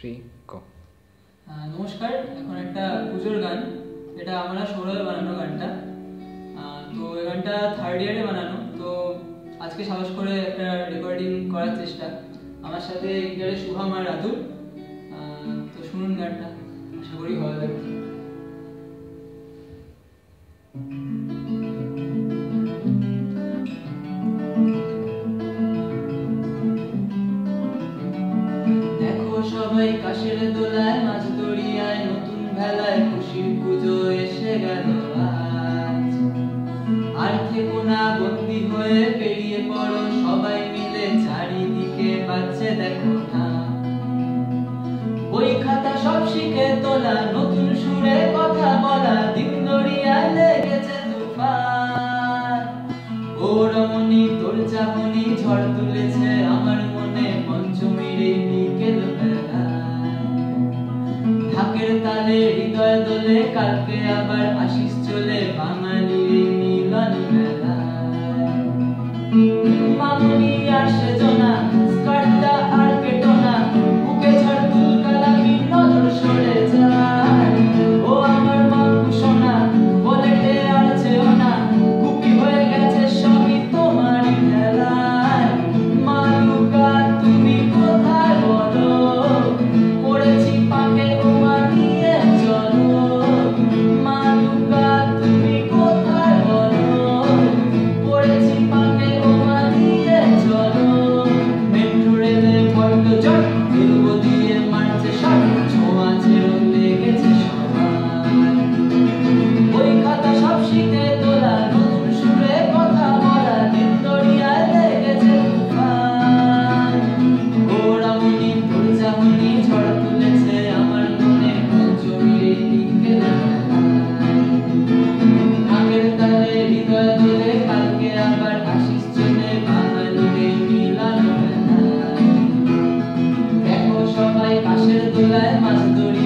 Three go নমস্কার, এখন একটা পুজোর গান। এটা আমরা সৌরভে বানানো গানটা। তো এই গানটা থার্ড ইয়ারে বানানো। তো আজকে সাহস করে একটা রেকর্ডিং করার চেষ্টা। আমার সাথে গিটারে শুভম আর রাতুল। তো শুনুন গানটা। আশা করি ভালো লাগবে। সবাই কাশের দোলায় মাছ দড়িয়ায় নতুন ভেলায় খুশির পুজো এসে গেল আর থেকো না বন্দি হয়ে পেরিয়ে পড়ো, সবাই মিলে চারিদিকে বাচ্চে দেখো না। বই খাতা সব শিখে তোলা, নতুন সুরে কথা বলা, দিন দড়িয়ায় লেগেছে তুফান ও রমণী, তোর চাহনি ঝড় তুলেছে আমার ঢাকের তালে হৃদয় দোলে কালকে আবার আসিস চলে বাংলা ciudades más duras.